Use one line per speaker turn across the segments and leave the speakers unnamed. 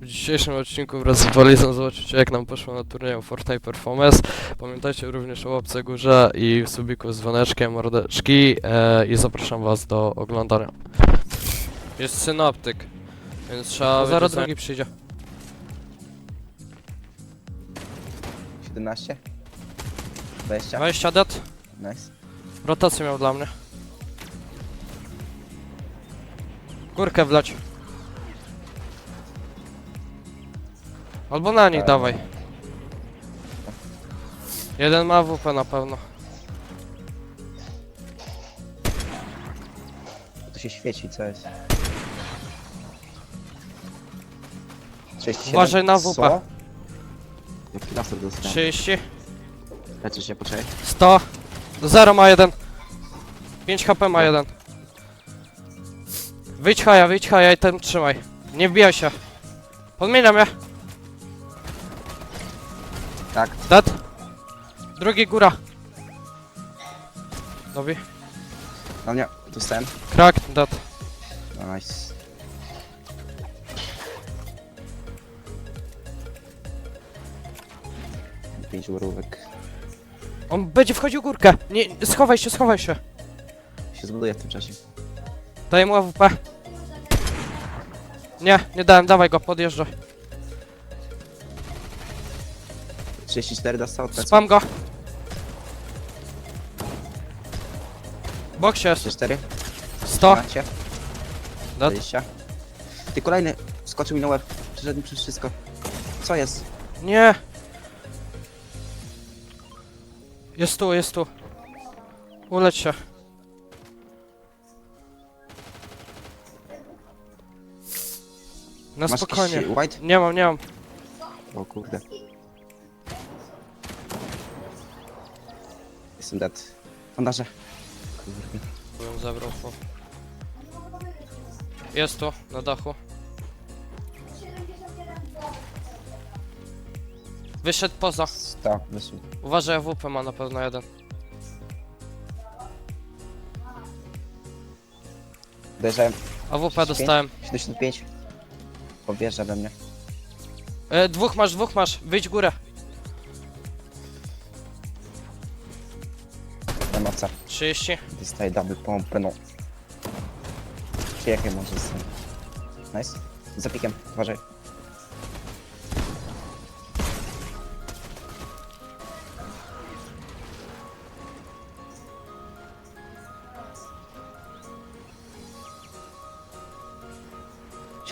W dzisiejszym odcinku wraz z Walizą zobaczycie jak nam poszło na turnieju Fortnite Performance. Pamiętajcie również o łapce górze i subiku z dzwoneczkiem, mordeczki e, i zapraszam was do oglądania. Jest synoptyk, więc trzeba... Zaraz drugi przyjdzie.
17? 20?
20 dead,
Nice.
rotację miał dla mnie. Górkę wlać. Albo na nich
Eee.
dawaj. Jeden ma WP na pewno.
Tu się świeci, co jest? 37?
Uważaj na WP.
Co?
Jaki laser dostałem?
30,
Leczę się, poczekaj.
100, 0 ma jeden. 5 HP ma jeden. Wyjdź haja, wyjdź haja i ten trzymaj. Nie wbijaj się. Podmieniam je.
Tak.
Dead. Drugi góra. Dobi.
No nie, dostałem.
Crack, dead.
No nice. Pięć urówek.
On będzie wchodził górkę. Nie, schowaj się, schowaj się.
Się zbuduje w tym czasie.
Daję mu AWP. Nie, nie dałem, dawaj go, podjeżdżaj.
34 dostał, teraz
Spam go. Boksie jest.
34.
100.
12.
Dead.
20. Ty kolejny skoczył mi na łeb. Przeszedł mi przez wszystko. Co jest?
Nie. Jest tu, jest tu. Uleć się. Na
Masz
spokojnie.
jakiś white?
Nie mam, nie mam.
O kurde. Jestem dead. Bandaże. Kurde.
Bym zabrał po. Jest tu, na dachu. Wyszedł poza.
Tak, wyszło.
Uważaj, AWP ma na pewno jeden.
Uderzałem.
AWP dostałem.
75. Powierza we mnie.
E, dwóch masz, dwóch masz. Wyjdź górę. 30.
Dostaję double pompę, no. Przyjechaj może z tym. Nice. Za pikiem, uważaj.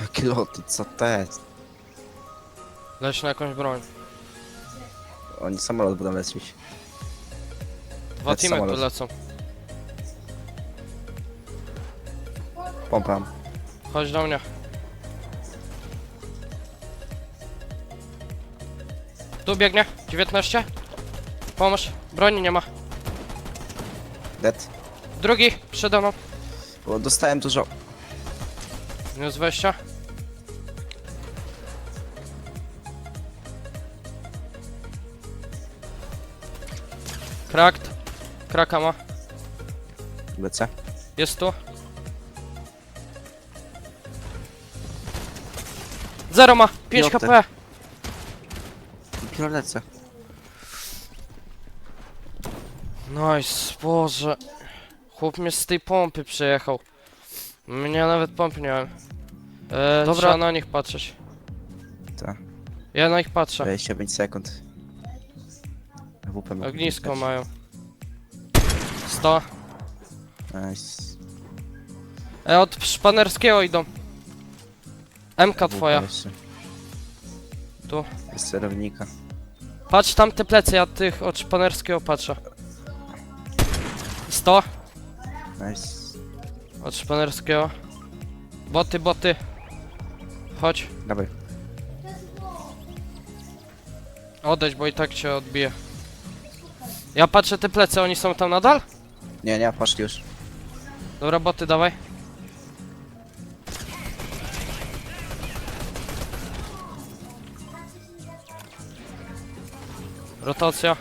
Jakie loty, co to jest?
Leć na jakąś broń.
Oni samolot będą lecieć.
Dwa
Lec
teamy tu
samolot.
lecą.
Pompa.
Chodź do mnie. Tu biegnie. 19. Pomóż. Broni nie ma.
Dead.
Drugi. Przede mną.
Bo dostałem dużo.
Minus 20. Cracked. Kraka ma.
Lecę.
Jest tu. Zero ma. 5
Piątek.
HP. Nice, Boże. Chłop mnie z tej pompy przejechał. Mnie nawet pompy nie miałem. E,
Dobra.
Trzeba na nich patrzeć.
Tak.
Ja na nich patrzę.
25 sekund. WP mogę
Ognisko mają. 100.
Nice.
E, od szpanerskiego idą. MK twoja.
jeszcze.
Tu.
Z celownika.
Patrz tam te plecy, ja tych od szpanerskiego patrzę. 100.
Nice.
Od szpanerskiego. Boty, boty. Chodź.
Dawaj.
Odejdź, bo i tak cię odbije. Ja patrzę te plecy, oni są tam nadal?
Nie, nie, poszli już.
Dobra, boty, dawaj. Rotacja.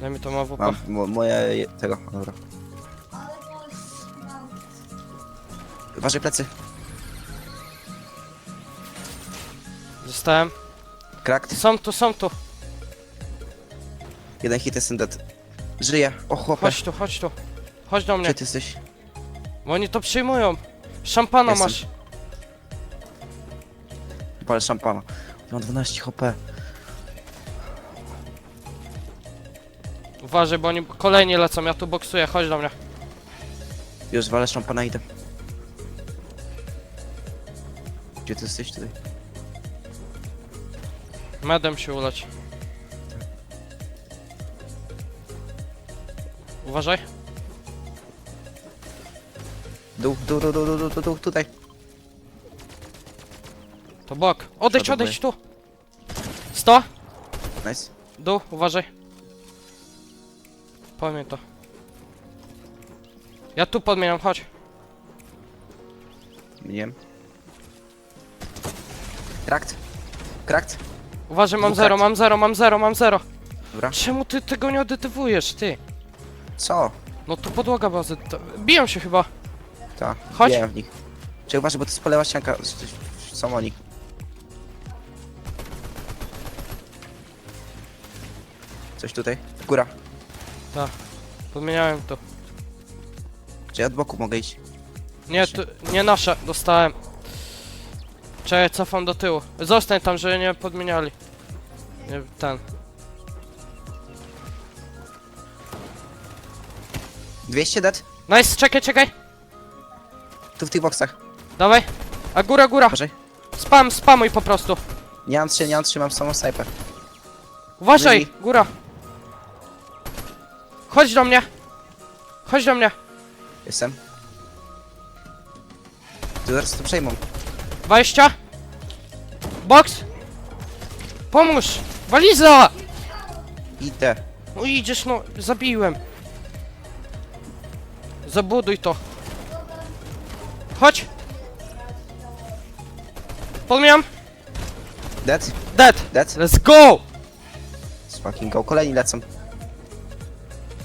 Daj mi to ma WP.
Mam mo moje... je- tego, dobra. Uważaj plecy.
Dostałem.
Cracked.
Są tu, są tu.
Jeden hit jest dead. Żyje. O chłopie.
Chodź tu, chodź tu. Chodź do mnie.
Gdzie ty jesteś?
Bo oni to przyjmują. Szampana
Jestem.
masz.
Palę szampana. Mam 12 HP.
Uważaj, bo oni kolejni lecą. Ja tu boksuję, chodź do mnie.
Już walę szampana idę. Gdzie ty jesteś tutaj?
Medem się uleć. Uważaj.
Dół, dół, dół, dół, dół, dół, dół, tutaj.
To bok. Odejdź,
Przodu
odejdź tu. 100.
Nice.
Dół, uważaj. Pamiętaj to. Ja tu podmieniam, chodź.
Nie wiem. Cracked. Cracked.
Uważaj, mam
Dwóch
zero, mam zero, mam zero, mam zero.
Dobra.
Czemu ty tego nie odetywujesz, ty?
Co?
No to podłoga bazy. To... Biją się chyba.
Ta.
Chodź.
Wiem w nich. Czy uważaj, bo to spolewa ścianka. Są oni. Coś tutaj? Góra.
Podmieniałem to.
Czy ja od boku mogę iść?
Nie, tu, nie nasze, dostałem. Czekaj, cofam do tyłu. Zostań tam, żeby nie podmieniali. Nie, ten.
200 dead?
Nice, czekaj, czekaj.
Tu w tych boksach.
Dawaj. A góra, góra.
Uważaj.
Spam, spamuj po prostu.
Nie mam trzy, nie mam trzy, mam samą snajpę.
Uważaj, góra. Chodź do mnie. Chodź do mnie.
Jestem. Tu zaraz to przejmą.
20. Box. Pomóż. Waliza.
Idę.
No idziesz, no. Zabiłem. Zabuduj to. Chodź. Podmieniam.
Dead?
Dead.
Dead?
Let's go.
Z fucking go. Kolejni lecą.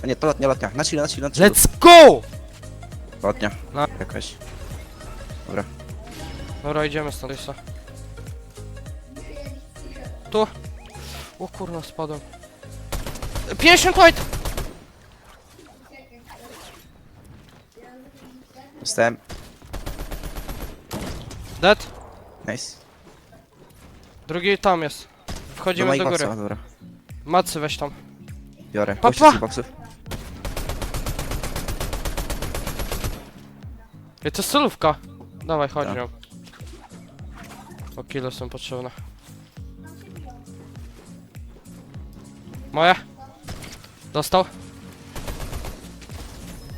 Nie, to lotnia, lotnia. Na chwilę, na chwilę, na chwilę.
Let's go.
Lotnia.
No.
Jakaś.
Dobra, idziemy stąd jeszcze. Tu. O kurwa, spadłem. 50 white!
Dostałem.
Dead.
Nice.
Drugi tam jest. Wchodzimy do góry.
dobra.
Macy weź tam.
Biorę.
Pa, pa.
boksów.
I to jest celówka. Dawaj, chodź
Tak.
O kilo są potrzebne. Moje. Dostał.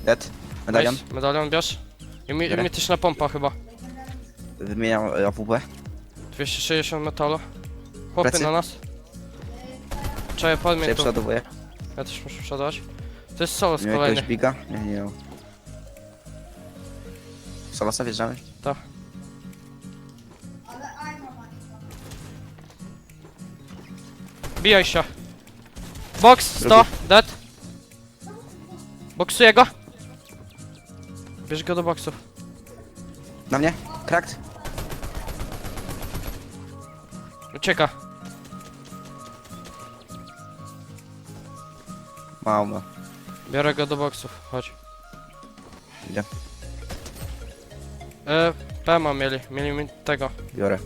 Dead. Medalion.
Nice. Medalion bierz. I mi, i
Biorę.
mi też na pompa chyba.
Wymieniam e, AWP.
260 metalu. Chłopy
Plecy.
na nas. Czekaj, podmień tu.
przeładowuję.
Ja też muszę przeładować. To jest solo z
Miał
kolejny.
jakiegoś biga? Nie, nie miał. Solosa wjeżdżamy?
Bijaj się. Box 100,
Drugi.
dead. Boksuję go. Bierz go do boxu.
Na mnie? Cracked?
Ucieka.
Mało ma.
Biorę go do boxów. Chodź.
Idę.
E, PMA mieli. Mieli mi tego.
Biorę.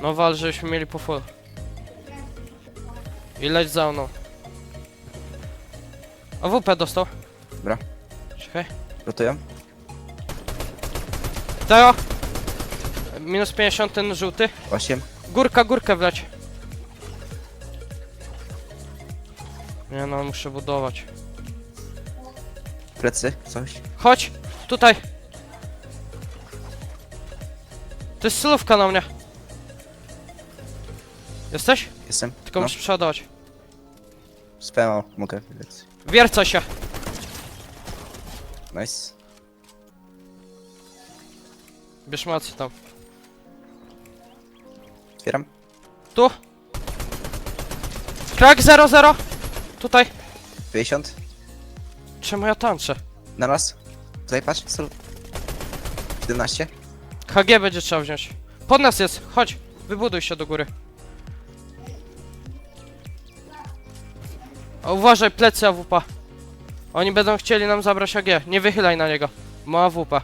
No wal, żebyśmy mieli po full. I leć za mną. AWP dostał.
Dobra.
Czekaj.
Rotuję?
Dajo. Minus 50 ten żółty.
8.
Górka, górkę wleć. Nie no, muszę budować.
Plecy? Coś?
Chodź, tutaj. To jest sylówka na mnie. Jesteś?
Jestem.
Tylko
no.
muszę przeładować.
Spemo. Mogę. Plecy.
Wierca się.
Nice.
Bierz macy tam.
Otwieram.
Tu. Krak 0-0. Tutaj.
50.
Czemu ja tańczę?
Na raz. Tutaj patrz. Sol. 17.
HG będzie trzeba wziąć. Pod nas jest, chodź. Wybuduj się do góry. Uważaj, plecy AWP. Oni będą chcieli nam zabrać AG. Nie wychylaj na niego. Ma AWP.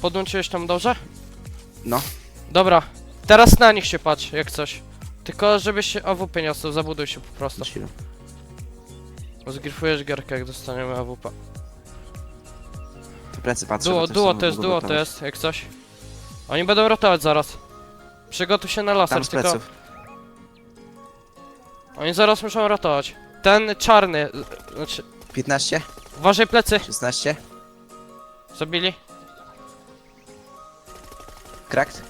Podłączyłeś tam dobrze?
No.
Dobra. Teraz na nich się patrz, jak coś. Tylko żebyś się AWP nie ostał, zabuduj się po prostu. Zgrifujesz gierkę, jak dostaniemy AWP.
Tu plecy patrzę.
Duo,
bo
duo
są
to jest, duo to jest, jak coś. Oni będą rotować zaraz. Przygotuj się na laser,
Tam z
tylko...
pleców.
Oni zaraz muszą ratować. Ten czarny, y, znaczy...
15,
Uważaj plecy,
16,
zabili.
cracked.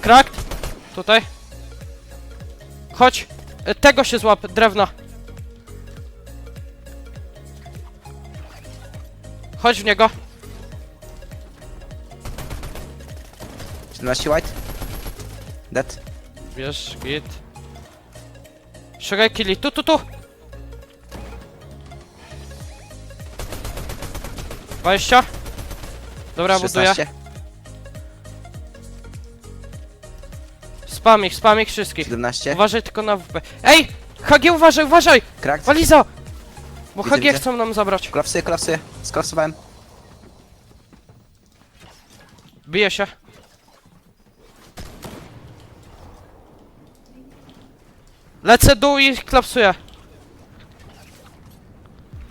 Cracked! Tutaj. Chodź! Y, Tego się złap, drewna. Chodź w niego.
17 white. Dead.
Bierz, git. Szukaj killi, tu, tu, tu! 20. Dobra, buduję.
16,
Spam ich, spam ich wszystkich.
17,
Uważaj tylko na WP. Ej! HG uważaj, uważaj!
cracked.
Waliza! Bo
Widzę,
HG
widzę.
chcą nam zabrać.
Kolapsuję, kolapsuję. Skolapsowałem.
Bije się. Lecę dół i klapsuję.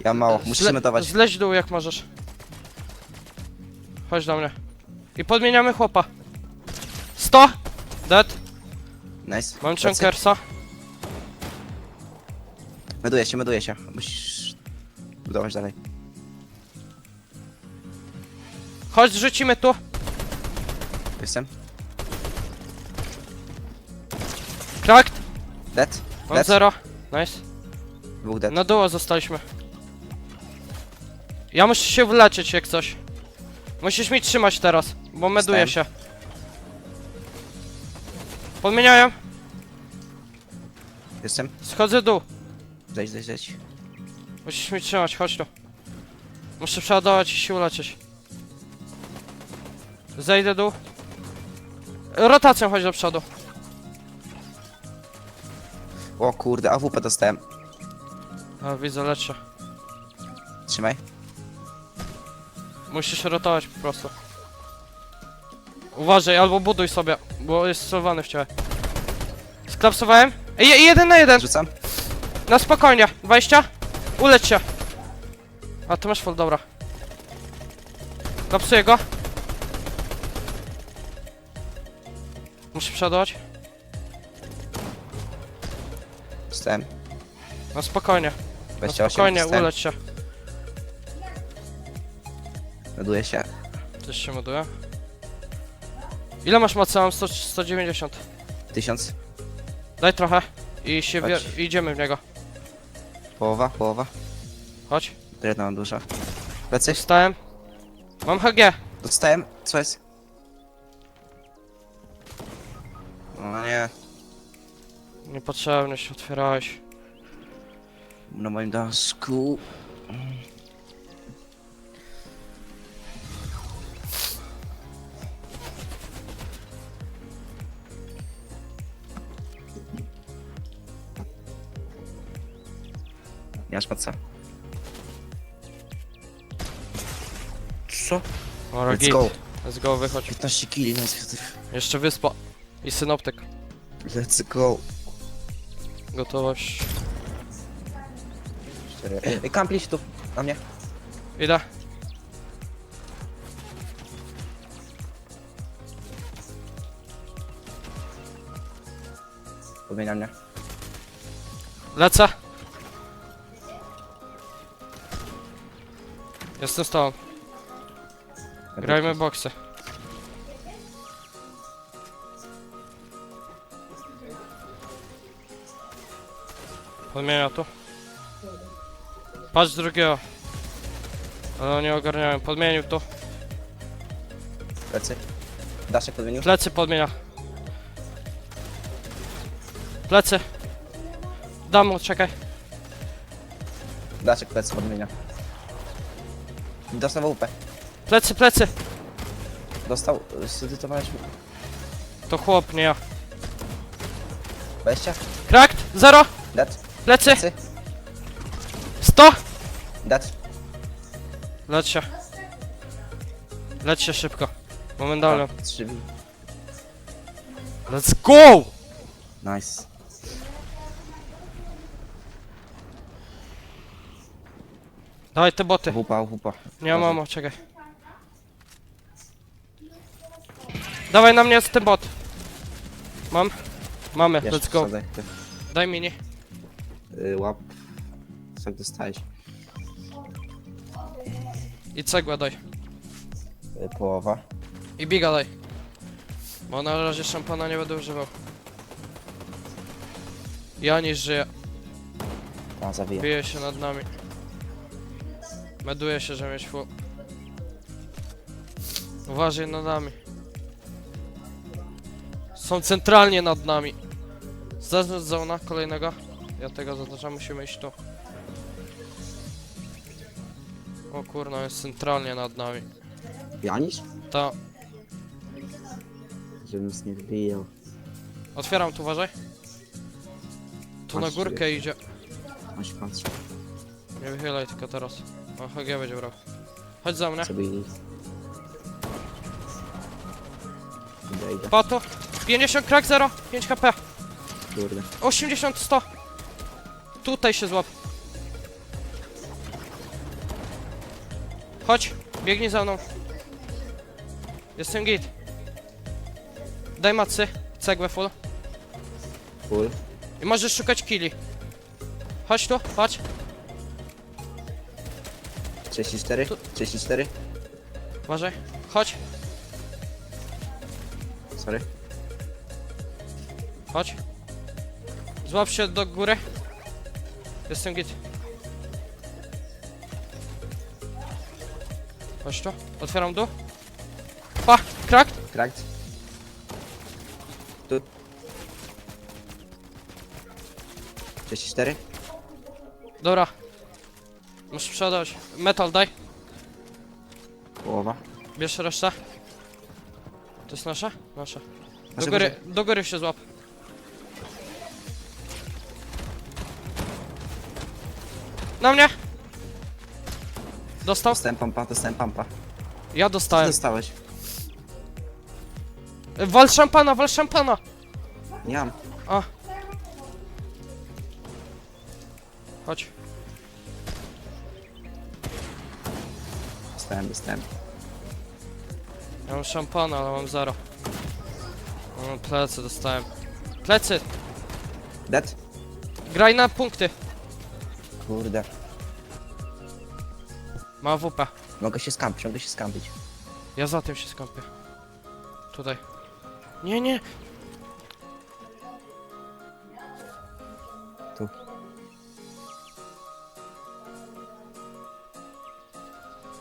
Ja mało, musisz
Zle-
medować.
Zleć dół jak możesz. Chodź do mnie. I podmieniamy chłopa. 100! Dead.
Nice.
Mam
Plecy.
chunkersa.
Meduję się, meduję się. Musisz budować dalej.
Chodź, rzucimy tu.
Jestem.
Cracked.
Dead.
Mam
Dead.
zero. Nice.
Dwóch dead.
Na dół zostaliśmy. Ja muszę się wyleczyć jak coś. Musisz mi trzymać teraz, bo meduję się. Podmieniają.
Jestem.
Schodzę dół.
Zejdź, zejdź, zejdź.
Musisz mi trzymać, chodź tu. Muszę przeładować i się uleczyć. Zejdę dół. Rotacją chodź do przodu.
O kurde, AWP dostałem.
A, widzę, leczę.
Trzymaj.
Musisz rotować po prostu. Uważaj, albo buduj sobie, bo jest celowany w ciebie. Sklapsowałem. Je- jeden na jeden!
Rzucam.
Na spokojnie, 20. Uleć się. A, ty masz full, dobra. Klapsuję go. Muszę przeładować.
Dostałem.
Na spokojnie,
28.
spokojnie, uleć się.
Meduję się.
Też się moduje. Ile masz mocy? Mam 100, 190.
1000.
Daj trochę. I się
Chodź.
idziemy w niego.
Połowa, połowa.
Chodź.
Drewna mam dużo. Plecy.
Dostałem. Mam HG.
Dostałem. Co jest? O nie.
Niepotrzebnie się otwierałeś.
Na moim daszku. Masz co?
Ora,
Let's
git.
go.
Let's go, wychodź.
15 kili, nice.
Jeszcze wyspa. I synoptyk.
Let's go.
Gotowość.
Cztery. Ej, kampli się tu. Na mnie.
Idę.
Podmienia mnie.
Lecę. Jestem z tobą. Grajmy boksy. Podmienia tu. Patrz drugiego. Ale nie ogarniałem. Podmienił tu.
Plecy. Daszek podmienił.
Plecy podmienia. Plecy. Dam mu, czekaj.
Daszek plecy podmienia. Dostał WP.
Plecy, plecy.
Dostał, zedytowałeś mu.
To chłop, nie ja.
20?
Cracked! Zero!
Dead?
Plecy!
Plecy?
100!
Dead?
Leć się. Leć się szybko. Momentalnie.
Trzy
Let's go!
Nice.
Dawaj te boty.
Wupa, wupa.
Nie mamo, czekaj. Dawaj na mnie z ten bot. Mam? Mamy,
Jeszcze
let's go.
wsadzaj.
Daj mini.
Y, łap. Co dostałeś?
I cegłę daj.
Y, połowa.
I biga daj. Bo na razie szampana nie będę używał. Ja niż żyję.
A, zawija.
Bije się nad nami. Meduje się, że mieć fu. Uważaj nad nami. Są centralnie nad nami. Zaznacz zona kolejnego. Ja tego zaznaczam, musimy iść tu. O kurno, jest centralnie nad nami.
Janisz?
To
Żebym nic nie wbijał.
otwieram tu, uważaj. Tu na
Patrz,
górkę idzie.
Masz patrz.
Nie wychylaj tylko teraz. O, HG będzie brał. Chodź za mnie.
Sobie idę. Idę, idę.
Pato. 50 crack 0. 5 HP.
Kurde.
80, 100. Tutaj się złap. Chodź, biegnij za mną. Jestem git. Daj macy, cegłę full.
Full.
I możesz szukać killi. Chodź tu, patrz.
34?
Tu-
34?
Uważaj. Chodź,
Sorry.
chodź. Złap się do góry. Jestem git. Chodź tu, otwieram dół. Pa, crack.
Cracked. Tu. 34?
Dobra. Muszę przeładować. Metal daj.
Połowa.
Bierz resztę. To jest nasze? Nasze. Do
Nasze
góry, do góry się złap. Na mnie! Dostał?
Dostałem pampa, dostałem pampa.
Ja
Co
dostałem.
dostałeś?
Wal szampana, wal szampana!
Nie mam.
A. Chodź.
Dostałem, dostałem.
Ja mam szampana, ale mam zero. O, plecy dostałem. Plecy!
Dead?
Graj na punkty.
Kurde.
Ma WP.
Mogę się skampić, mogę się skampić.
Ja za tym się skąpię. Tutaj. Nie, nie.
Tu.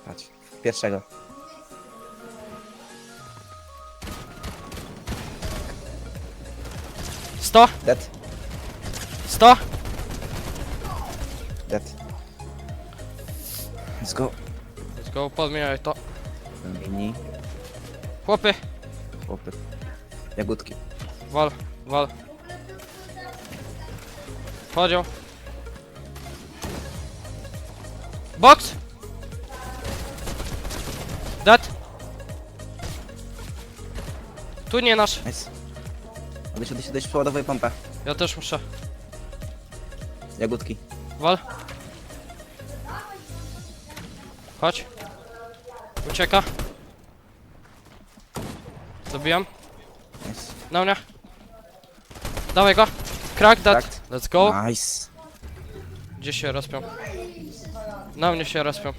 Patrz. Pierwszego.
Sto,
Dead?
sto.
Dead. Let's go.
Let's go, podmieniaj to.
Mini.
Chłopy,
Chłopy. Jagódki.
wal, wal. Chodzią. Box! Tu nie nasz.
Nice. Odejdź, odejdź, odejdź, przeładowuję pompę.
Ja też muszę.
Jagódki.
Wal. Chodź. Ucieka. Zabijam.
Nice.
Na mnie. Dawaj go. Crack that. Let's go.
Nice.
Gdzie się rozpią? Na mnie się rozpią.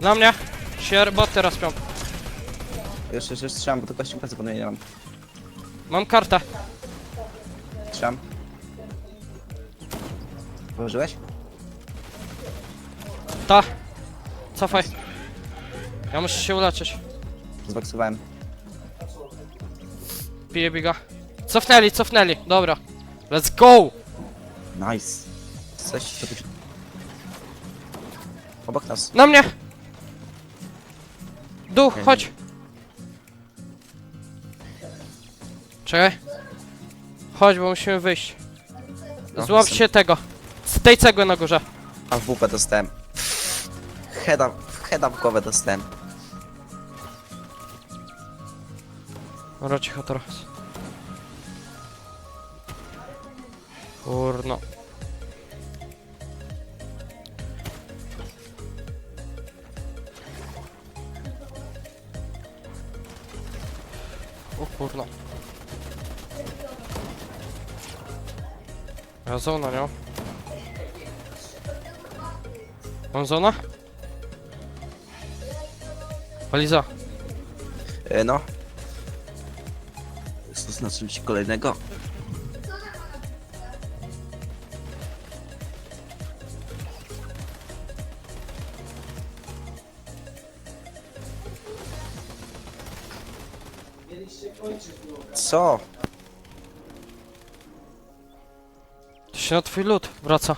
Na mnie się boty rozpią.
Już, już, już strzelam, bo to kościół pracy nie mam.
Mam kartę.
Strzelam. Położyłeś?
Ta. Cofaj. Ja muszę się uleczyć.
Zwaksowałem.
Piję biga. Cofnęli, cofnęli. Dobra. Let's go!
Nice. Coś... Obok nas.
Na mnie! Duch,
Okej.
chodź! Czekaj. Chodź, bo musimy wyjść.
No,
Złap
jestem.
się tego. Z tej cegły na górze.
A w WP dostałem. Heada, heada w głowę dostałem.
Dobra, cicho teraz. Kurno. O kurno. Ja zona, nie? Mam zona? Paliza.
E, no. Zaznaczył ci kolejnego. Co?
To się na twój lód wraca.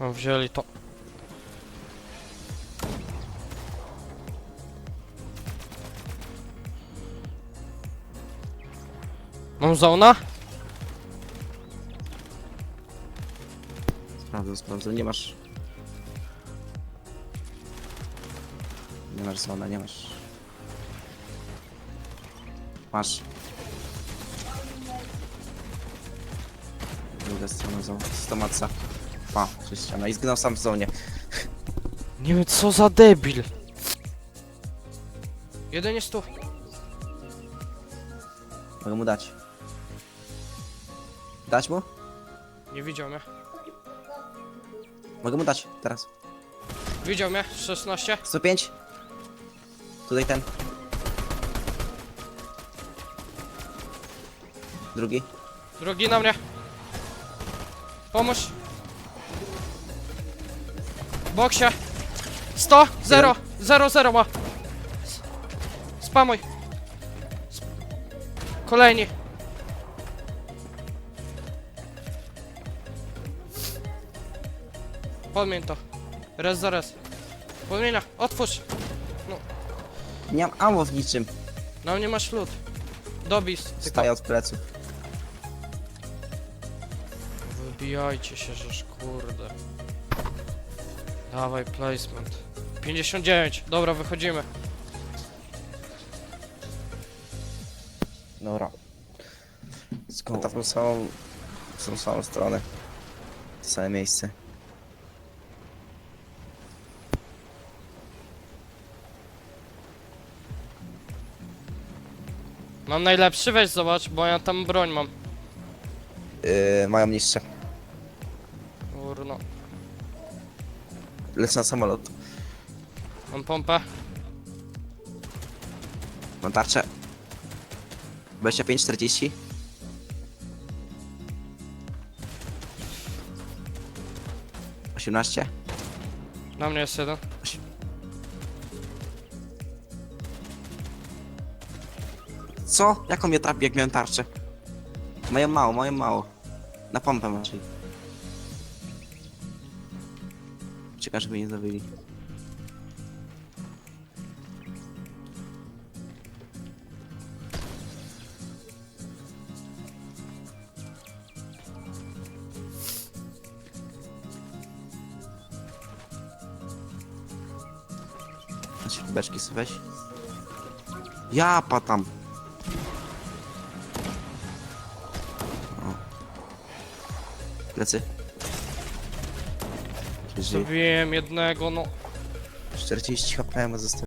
No, wzięli to. Mam zona?
Sprawdzę, sprawdzę. Nie masz... Nie masz zona, nie masz... Masz. Druga strona zona. Stomaca. Pa, przez ścianę. I zginął sam w zonie.
Nie wiem co za debil. Jeden jest tu.
Mogę mu dać. Dać mu?
Nie widział mnie.
Mogę mu dać, teraz.
Widział mnie. 16.
105. Tutaj ten. Drugi.
Drugi na mnie. Pomóż. Boksie. 100, 0, 0, 0 ma. Spamuj. Sp Kolejni. Podmień to. Res za res. Podmienia, otwórz.
Nie mam ammo w niczym.
Na mnie masz lód. Tylko
Staję od pleców.
Wybijajcie się, żeż kurde. Dawaj placement. 59, dobra, wychodzimy.
Dobra. Skąd to w tą samą, w tą samą stronę. To same miejsce.
Mam najlepszy, weź zobacz, bo ja tam broń mam.
Yy, mają niższe.
Kurno.
Lecę na samolot.
Mam pompę.
Mam tarczę. 25, 40. Osiemnaście.
Na mnie jest jeden.
Co? Jak on mnie trafi, jak miałem tarczę? Mają mało, mają mało. Na pompę raczej. Czekaj, żeby nie zabili. Znaczy, beczki sobie weź. Ja patam. Plecy.
Zabiłem jednego, no.
40 HP ma zostało.